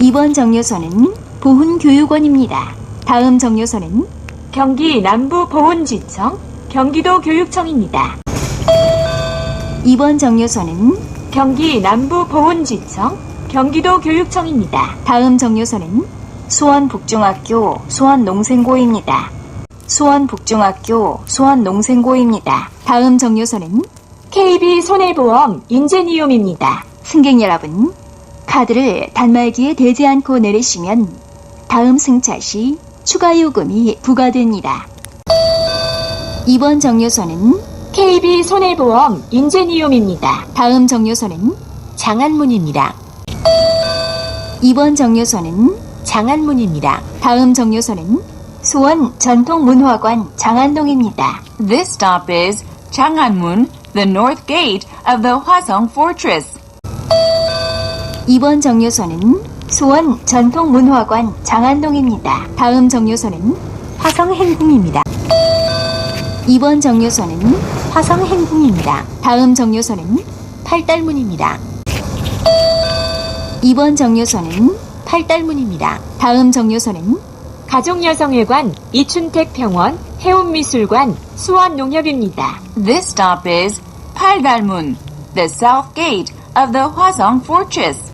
이번 정류소는 보훈교육원입니다. 다음 정류소는 경기 남부보훈지청, 경기도 교육청입니다. 이번 정류소는 경기 남부보훈지청, 경기도 교육청입니다. 다음 정류소는 수원북중학교 수원농생고입니다. 수원북중학교 수원농생고입니다. 다음 정류소는 KB 손해보험 인제니움입니다. 승객 여러분, 카드를 단말기에 대지 않고 내리시면 다음 승차 시 추가 요금이 부과됩니다. 이번 정류소는 KB 손해보험 인제니움입니다. 다음 정류소는 장안문입니다. 이번 정류소는 장안문입니다. 다음 정류소는 수원 전통문화관 장안동입니다. This stop is Chang'anmun, the north gate of the Hwasong Fortress. 이번 정류소는 수원 전통문화관 장안동입니다. 다음 정류소는 화성행궁입니다. 이번 정류소는 화성행궁입니다. 다음 정류소는 팔달문입니다. 이번 정류소는 팔달문입니다. 다음 정류소는 가족여성회관 이춘택 병원 해운미술관 수원농협입니다. This stop is Palgalmun, the south gate of the Hwasong Fortress.